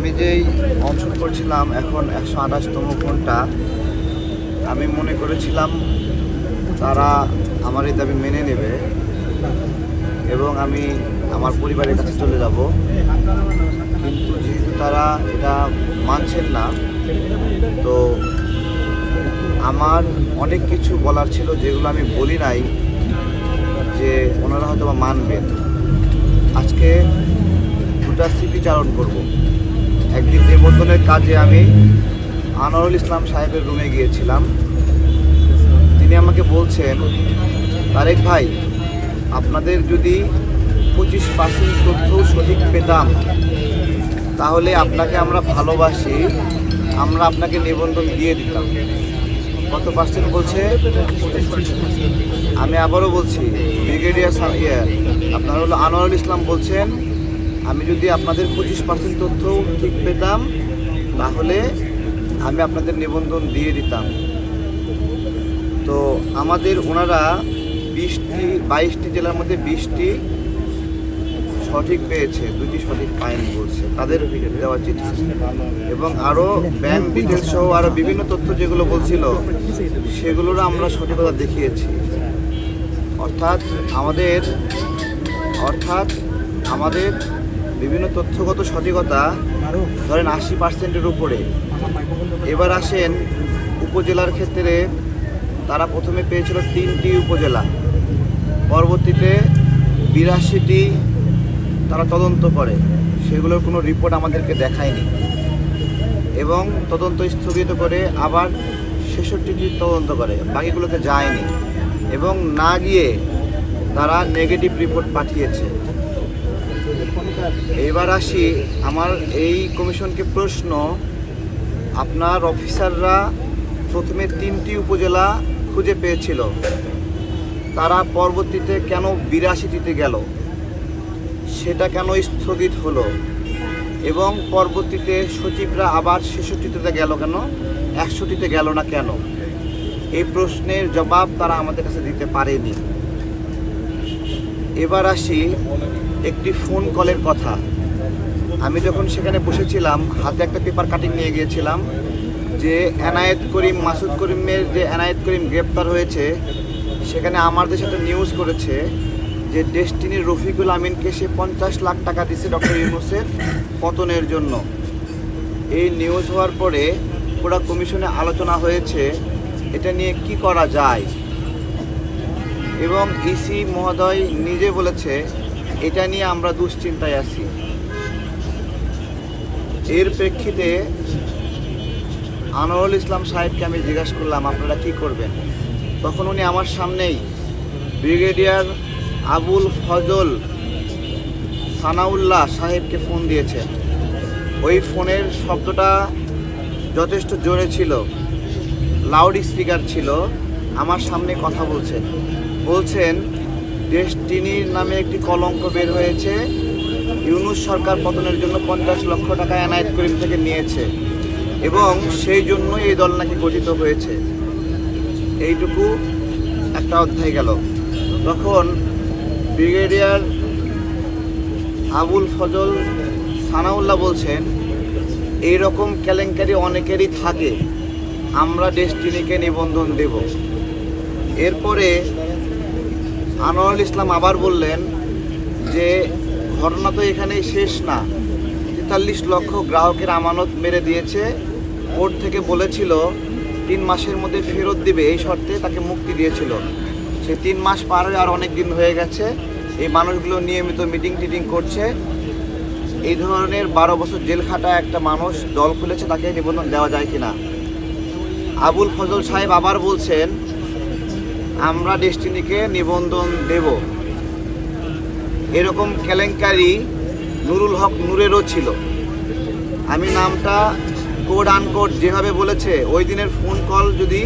আমি যেই অংশ করছিলাম, এখন একশো আঠাশতম ঘণ্টা। আমি মনে করেছিলাম তারা আমার এই দাবি মেনে নেবে এবং আমি আমার পরিবারের কাছে চলে যাব। কিন্তু যেহেতু তারা এটা মানছেন না, তো আমার অনেক কিছু বলার ছিল যেগুলো আমি বলি নাই যে ওনারা হয়তো মানবেন। আজকে দুটা স্মৃতিচারণ করব। একদিন নিবন্ধনের কাজে আমি আনোয়ারুল ইসলাম সাহেবের রুমে গিয়েছিলাম। তিনি আমাকে বলছেন, তারেক ভাই, আপনাদের যদি পঁচিশ পার্সেন্ট তথ্য সঠিক পেতাম, তাহলে আপনাকে আমরা ভালোবাসি, আমরা আপনাকে নিবন্ধন দিয়ে দিতাম। কত পার্সেন্ট বলছে? আমি আবারও বলছি, ব্রিগেডিয়ার আপনার হলো আনোয়ারুল ইসলাম বলছেন আমি যদি আপনাদের পঁচিশ পার্সেন্ট তথ্য ঠিক পেতাম, তাহলে আমি আপনাদের নিবন্ধন দিয়ে দিতাম। তো আমাদের ওনারা বিশটি, বাইশটি জেলার মধ্যে বিশটি সঠিক পেয়েছে দুটি সঠিক পায়নি বলছে। তাদের দেওয়া চিঠি। এবং আরও ব্যাংক ডিটেলস সহ আরও বিভিন্ন তথ্য যেগুলো বলছিল, সেগুলোর আমরা সঠিকতা দেখিয়েছি। অর্থাৎ আমাদের অর্থাৎ আমাদের বিভিন্ন তথ্যগত সঠিকতা ধরেন আশি পার্সেন্টের উপরে। এবার আসেন উপজেলার ক্ষেত্রে তারা প্রথমে পেয়েছিল তিনটি উপজেলা। পরবর্তীতে বিরাশিটি তারা তদন্ত করে। সেগুলোর কোনো রিপোর্ট আমাদেরকে দেখায়নি। এবং তদন্ত স্থগিত করে আবার ছেষট্টিটি তদন্ত করে, বাকিগুলোতে যায়নি। এবং না গিয়ে তারা নেগেটিভ রিপোর্ট পাঠিয়েছে। এবার আসি আমার এই কমিশনকে প্রশ্ন, আপনার অফিসাররা প্রথমে তিনটি উপজেলা খুঁজে পেয়েছিল। তারা পরবর্তীতে কেন বিরাশিটিতে গেল? সেটা কেন স্থগিত হলো? এবং পরবর্তীতে সচিবরা আবার ছেষট্টিতে গেল কেন? একশোটিতে গেল না কেন? এই প্রশ্নের জবাব তারা আমাদের কাছে দিতে পারেনি। এবার আসি একটি ফোন কলের কথা। আমি যখন সেখানে বসেছিলাম, হাতে একটা পেপার কাটিং নিয়ে গিয়েছিলাম, যে এনায়েত করিম, মাসুদ করিমের যে এনায়েত করিম গ্রেপ্তার হয়েছে, সেখানে আমাদের সাথে নিউজ করেছে যে ডেস্টিনির রফিকুল আমিনকে সে পঞ্চাশ লাখ টাকা দিচ্ছে ডক্টর ইউনুসের পতনের জন্য। এই নিউজ হওয়ার পরে পুরো কমিশনে আলোচনা হয়েছে, এটা নিয়ে কি করা যায়? এবং ইসি মহোদয় নিজে বলেছে, এটা নিয়ে আমরা দুশ্চিন্তায় আছি। এর প্রেক্ষিতে আনোয়ারুল ইসলাম সাহেবকে আমি জিজ্ঞাসা করলাম, আপনারা কি করবেন? তখন উনি আমার সামনেই ব্রিগেডিয়ার আবুল ফজল সানাউল্লাহ সাহেবকে ফোন দিয়েছেন। ওই ফোনের শব্দটা যথেষ্ট জোরে ছিল, লাউড স্পিকার ছিল, আমার সামনে কথা বলছেন। বলছেন ডেস্টিনির নামে একটি কলঙ্ক বের হয়েছে। ইউনুস সরকার পতনের জন্য পঞ্চাশ লক্ষ টাকা এনায়েত করিম থেকে নিয়েছে এবং সেই জন্য এই দল নাকি গঠিত হয়েছে। এইটুকু একটা অধ্যায় গেল। তখন ব্রিগেডিয়ার আবুল ফজল সানাউল্লাহ বলছেন এই রকম কেলেঙ্কারি অনেকেরই থাকে। আমরা ডেস্টিনিকে নিবন্ধন দেব। এরপরে আনোয়ারুল ইসলাম আবার বললেন যে, ঘটনা তো এখানেই শেষ না। তেতাল্লিশ লক্ষ গ্রাহকের আমানত মেরে দিয়েছে। কোর্ট থেকে বলেছিল, তিন মাসের মধ্যে ফেরত দিবে, এই শর্তে তাকে মুক্তি দিয়েছিল। সে তিন মাস পার হয়ে আর অনেক দিন হয়ে গেছে। এই মানুষগুলো নিয়মিত মিটিং টিটিং করছে। এই ধরনের বারো বছর জেল খাটা একটা মানুষ দল খুলেছে, তাকে নিবন্ধন দেওয়া যায় কিনা? আবুল ফজল সাহেব আবার বলছেন আমরা ডেস্টিনিকে নিবন্ধন দেব। এরকম কেলেঙ্কারি নুরুল হক নূরেরও ছিল। আমি নামটা কোড আনকোড যেভাবে বলেছে, ওই দিনের ফোন কল যদি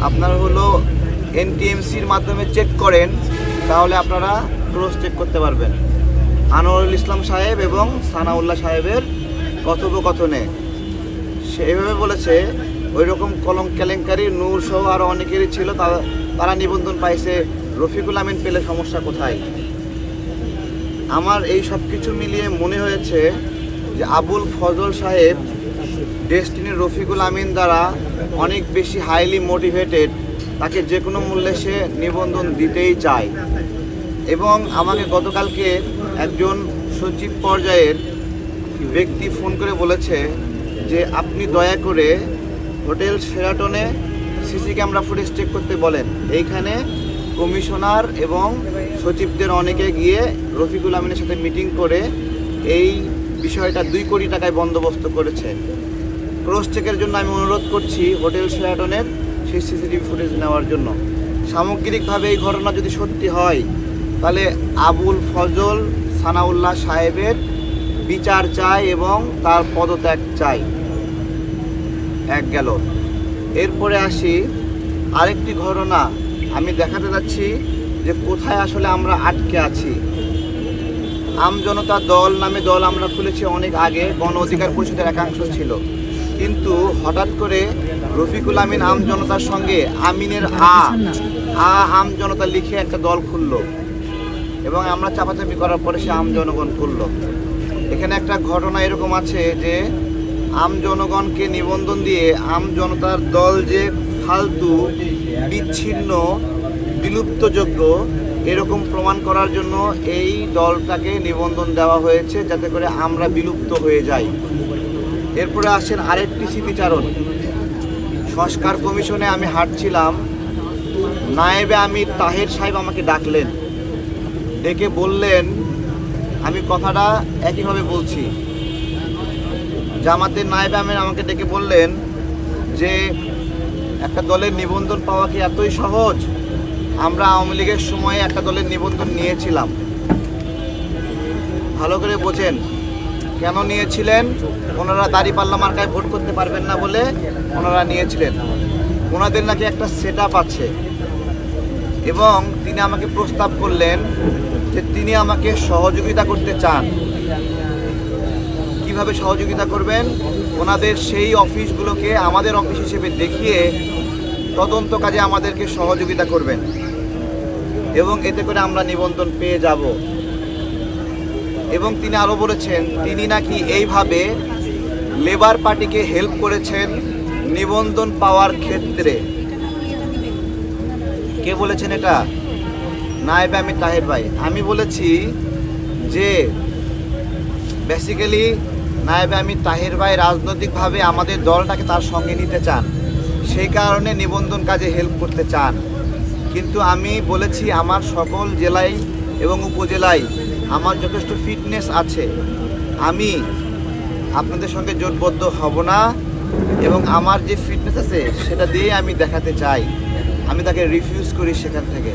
আপনার হলো এনটিএমসির মাধ্যমে চেক করেন, তাহলে আপনারা ক্রস চেক করতে পারবেন। আনোয়ারুল ইসলাম সাহেব এবং সানাউল্লাহ সাহেবের কথোপকথনে। সে এভাবে বলেছে ওই রকম কলম কেলেঙ্কারি, নূর সহ আরও অনেকেরই ছিল তারা নিবন্ধন পাইছে, রফিকুল আমিন পেলে সমস্যা কোথায়? আমার এই সব কিছু মিলিয়ে মনে হয়েছে যে আবুল ফজল সাহেব ডেস্টিনির রফিকুল আমিন দ্বারা অনেক বেশি হাইলি মোটিভেটেড তাকে যে কোনো মূল্যে সে নিবন্ধন দিতেই চায়। এবং আমাকে গতকালকে একজন সচিব পর্যায়ের ব্যক্তি ফোন করে বলেছে যে, আপনি দয়া করে হোটেল সেরাটনে সিসি ক্যামেরা ফুটেজ চেক করতে বলেন। এইখানে কমিশনার এবং সচিবদের অনেকে গিয়ে রফিকুল আমিনের সাথে মিটিং করে এই বিষয়টা দুই কোটি টাকায় বন্দোবস্ত করেছে। ক্রস চেকের জন্য আমি অনুরোধ করছি হোটেল সেরাটনের সেই সিসিটিভি ফুটেজ নেওয়ার জন্য। সামগ্রিকভাবে এই ঘটনা যদি সত্যি হয়, তাহলে আবুল ফজল সানাউল্লাহ সাহেবের বিচার চাই এবং তার পদত্যাগ চাই। এক গেল। এরপরে আসি আরেকটি ঘটনা। আমি দেখাতে যাচ্ছি যে কোথায় আসলে আমরা আটকে আছি। আম জনতা দল নামে দল আমরা খুলেছি অনেক আগে, গণ অধিকার পরিষদের একাংশ ছিল। কিন্তু হঠাৎ করে রফিকুল আমিন আম জনতার সঙ্গে আমিনের আ আ আম জনতা লিখে একটা দল খুললো এবং আমরা চাপাচাপি করার পরে সে আম জনগণ করল এখানে একটা ঘটনা এরকম আছে যে আম জনগণকে নিবন্ধন দিয়ে আম জনতার দল যে ফালতু, বিচ্ছিন্ন, বিলুপ্তযোগ্য, এরকম প্রমাণ করার জন্য এই দলটাকে নিবন্ধন দেওয়া হয়েছে যাতে করে আমরা বিলুপ্ত হয়ে যাই। এরপরে আসেন আরেকটি স্মৃতিচারণ। সংস্কার কমিশনে আমি হাঁটছিলাম। নায়েবে আমি তাহের সাহেব আমাকে ডাকলেন। ডেকে বললেন, আমি কথাটা একইভাবে বলছি। জামাতের নায়েবে আমির আমাকে ডেকে বললেন যে, একটা দলের নিবন্ধন পাওয়া কি এতই সহজ? আমরা আওয়ামী লীগের সময়ে একটা দলের নিবন্ধন নিয়েছিলাম। ভালো করে বোঝেন, কেন নিয়েছিলেন? ওনারা দাঁড়িপাল্লা মার্কায় ভোট করতে পারবেন না বলে ওনারা নিয়েছিলেন। ওনাদের নাকি একটা সেট আছে। এবং তিনি আমাকে প্রস্তাব করলেন যে, তিনি আমাকে সহযোগিতা করতে চান। কীভাবে সহযোগিতা করবেন? ওনাদের সেই অফিসগুলোকে আমাদের অফিস হিসেবে দেখিয়ে তদন্ত কাজে আমাদেরকে সহযোগিতা করবেন। এবং এতে করে আমরা নিবন্ধন পেয়ে যাব। এবং তিনি আরও বলেছেন, তিনি নাকি এইভাবে লেবার পার্টিকে হেল্প করেছেন নিবন্ধন পাওয়ার ক্ষেত্রে। কে বলেছেন এটা? নায়েবে আমি তাহের ভাই। আমি বলেছি যে বেসিক্যালি নায়েবে আমি তাহের ভাই রাজনৈতিকভাবে আমাদের দলটাকে তার সঙ্গে নিতে চান। সেই কারণে নিবন্ধন কাজে হেল্প করতে চান। কিন্তু আমি বলেছি, আমার সকল জেলায় এবং উপজেলায় আমার যথেষ্ট ফিটনেস আছে। আমি আপনাদের সঙ্গে জোটবদ্ধ হব না এবং আমার যে ফিটনেস আছে, সেটা দিয়ে আমি দেখাতে চাই। আমি তাকে রিফিউজ করি সেখান থেকে।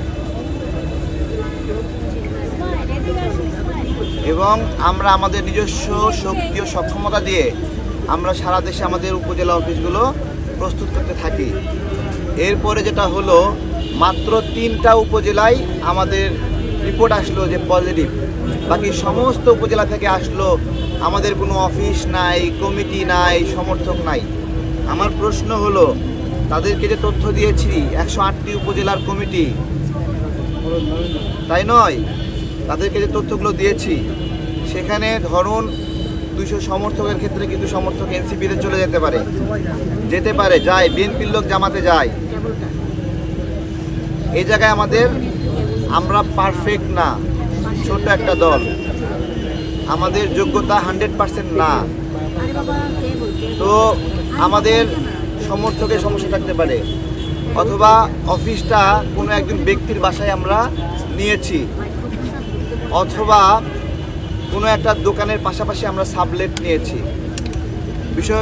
এবং আমরা আমাদের নিজস্ব শক্তি ও সক্ষমতা দিয়ে আমরা সারা দেশে আমাদের উপজেলা অফিসগুলো প্রস্তুত করতে থাকি। এরপরে যেটা হলো, মাত্র তিনটা উপজেলায় আমাদের রিপোর্ট আসলো যে পজিটিভ বাকি সমস্ত উপজেলা থেকে আসলো, আমাদের কোনো অফিস নাই কমিটি নাই, সমর্থক নাই। আমার প্রশ্ন হলো, তাদেরকে যে তথ্য দিয়েছি, একশো আটটি উপজেলার কমিটি তাই নয়? তাদেরকে যে তথ্যগুলো দিয়েছি, সেখানে ধরুন দুইশো সমর্থকের ক্ষেত্রে কিন্তু সমর্থক এনসিপিতে চলে যেতে পারে। যেতে পারে, যায়, বিএনপির লোক জামাতে যায়। এই জায়গায় আমাদের, আমরা পারফেক্ট না ছোট একটা দল। আমাদের যোগ্যতা হান্ড্রেড পার্সেন্ট না। তো আমাদের সমর্থকের সমস্যা থাকতে পারে। অথবা অফিসটা কোনো একজন ব্যক্তির বাসায় আমরা নিয়েছি। অথবা কোনো একটা দোকানের পাশাপাশি আমরা সাবলেট নিয়েছি।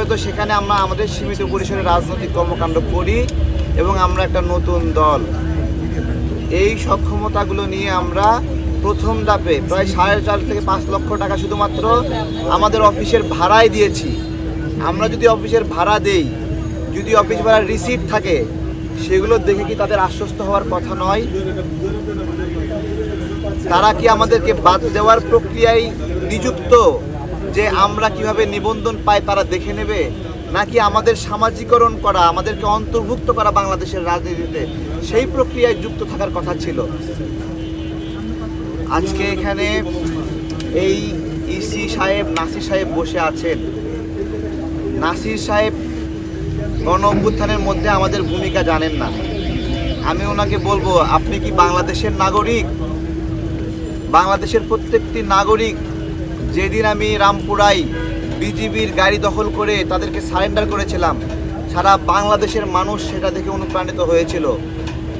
হতো সেখানে আমরা আমাদের সীমিত পরিসরে রাজনৈতিক কর্মকাণ্ড করি এবং আমরা একটা নতুন দল। এই সক্ষমতাগুলো নিয়ে আমরা প্রথম ধাপে প্রায় সাড়ে চার থেকে পাঁচ লক্ষ টাকা শুধুমাত্র আমাদের অফিসের ভাড়ায় দিয়েছি। আমরা যদি অফিসের ভাড়া দেই, যদি অফিস ভাড়ার রিসিপ্ট থাকে, সেগুলো দেখে কি তাদের আশ্বস্ত হওয়ার কথা নয়? তারা কি আমাদেরকে বাদ দেওয়ার প্রক্রিয়ায় নিযুক্ত যে আমরা কীভাবে নিবন্ধন পাই তারা দেখে নেবে? নাকি আমাদের সামাজিকরণ করা, আমাদেরকে অন্তর্ভুক্ত করা বাংলাদেশের রাজনীতিতে সেই প্রক্রিয়ায় যুক্ত থাকার কথা ছিল? আজকে এখানে এই ইসি সাহেব, নাসির সাহেব বসে আছেন। নাসির সাহেব গণ অভ্যুত্থানের মধ্যে আমাদের ভূমিকা জানেন না। আমি ওনাকে বলব, আপনি কি বাংলাদেশের নাগরিক? বাংলাদেশের প্রত্যেকটি নাগরিক যেদিন আমি রামপুরাই বিজিবির গাড়ি দখল করে তাদেরকে সারেন্ডার করেছিলাম, সারা বাংলাদেশের মানুষ সেটা দেখে অনুপ্রাণিত হয়েছিল।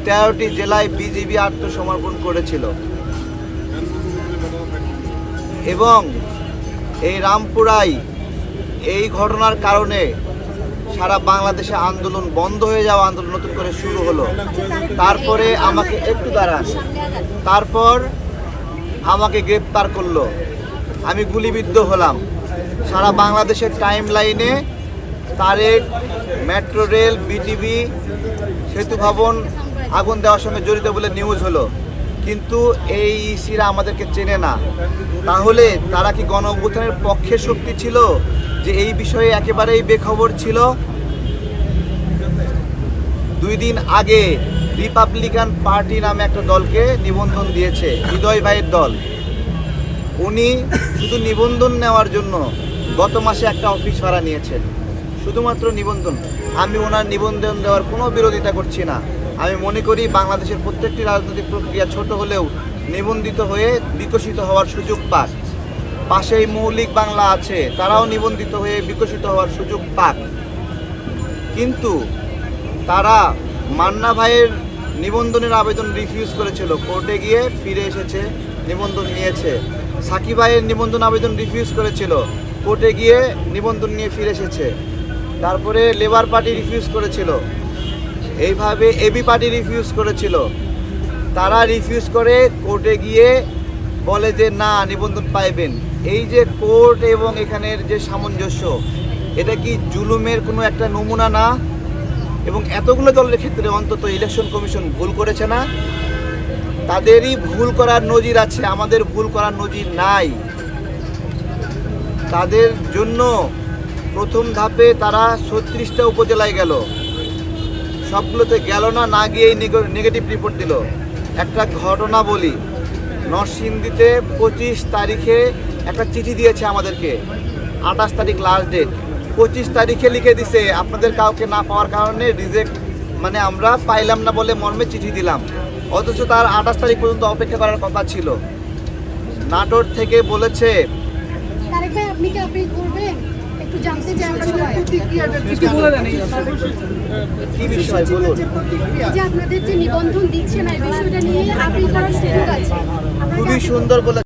তেরোটি জেলায় বিজিবি আত্মসমর্পণ করেছিল। এবং এই রামপুরাই এই ঘটনার কারণে সারা বাংলাদেশে আন্দোলন বন্ধ হয়ে যাওয়া আন্দোলন নতুন করে শুরু হলো। তারপরে আমাকে একটু দাঁড়ান। তারপর আমাকে গ্রেপ্তার করল। আমি গুলিবিদ্ধ হলাম। সারা বাংলাদেশের টাইম লাইনে তারেক মেট্রো রেল, বিটিভি, সেতু ভবন আগুন দেওয়ার সঙ্গে জড়িত বলে নিউজ হলো। কিন্তু এই ইসিরা আমাদেরকে চেনে না। তাহলে তারা কি গণ অভ্যুত্থানের পক্ষে শক্তি ছিল যে এই বিষয়ে একেবারেই বেখবর ছিল? দুই দিন আগে রিপাবলিকান পার্টি নামে একটা দলকে নিবন্ধন দিয়েছে, হৃদয় ভাইয়ের দল। উনি শুধু নিবন্ধন নেওয়ার জন্য গত মাসে একটা অফিস ভাড়া নিয়েছেন। শুধুমাত্র নিবন্ধন। আমি ওনার নিবন্ধন দেওয়ার কোনো বিরোধিতা করছি না। আমি মনে করি বাংলাদেশের প্রত্যেকটি রাজনৈতিক প্রক্রিয়া ছোট হলেও নিবন্ধিত হয়ে বিকশিত হওয়ার সুযোগ পাক। পাশেই মৌলিক বাংলা আছে, তারাও নিবন্ধিত হয়ে বিকশিত হওয়ার সুযোগ পাক। কিন্তু তারা মান্না ভাইয়ের নিবন্ধনের আবেদন রিফিউজ করেছিল। কোর্টে গিয়ে ফিরে এসেছে, নিবন্ধন নিয়েছে। সাকি ভাইয়ের নিবন্ধন আবেদন রিফিউজ করেছিল। কোর্টে গিয়ে নিবন্ধন নিয়ে ফিরে এসেছে। তারপরে লেবার পার্টি রিফিউজ করেছিল। এইভাবে এবি পার্টি রিফিউজ করেছিল। তারা রিফিউজ করে কোর্টে গিয়ে বলে যে, না, নিবন্ধন পাইবেন। এই যে কোর্ট এবং এখানের যে সামঞ্জস্য, এটা কি জুলুমের কোনো একটা নমুনা না? এবং এতগুলো দলের ক্ষেত্রে অন্তত ইলেকশন কমিশন ভুল করেছে না। তাদেরই ভুল করার নজির আছে, আমাদের ভুল করার নজির নাই। তাদের জন্য প্রথম ধাপে তারা ছত্রিশটা উপজেলায় গেল। সবগুলোতে গেল না না গিয়েই নেগেটিভ রিপোর্ট দিল। একটা ঘটনা বলি, নরসিংদীতে পঁচিশ তারিখে একটা চিঠি দিয়েছে আমাদেরকে, আঠাশ তারিখ লাস্ট ডেট পঁচিশ তারিখে লিখে দিছে। আপনাদের কাউকে না পাওয়ার কারণে রিজেক্ট মানে আমরা পাইলাম না বলে মর্মে চিঠি দিলাম। অথচ তার আঠাশ তারিখ পর্যন্ত অপেক্ষা করার কথা ছিল। নাটোর থেকে বলেছে তারেক ভাই আপনি কি আপিল করবেন? একটু জানতে চাই আমরা সবাই। কি বিষয় বলুন। এই যে আপনাদের যে নিবন্ধন দিচ্ছে না এই বিষয়টা নিয়ে আপিল করার সুযোগ আছে। আমরা কি খুবই সুন্দর বলে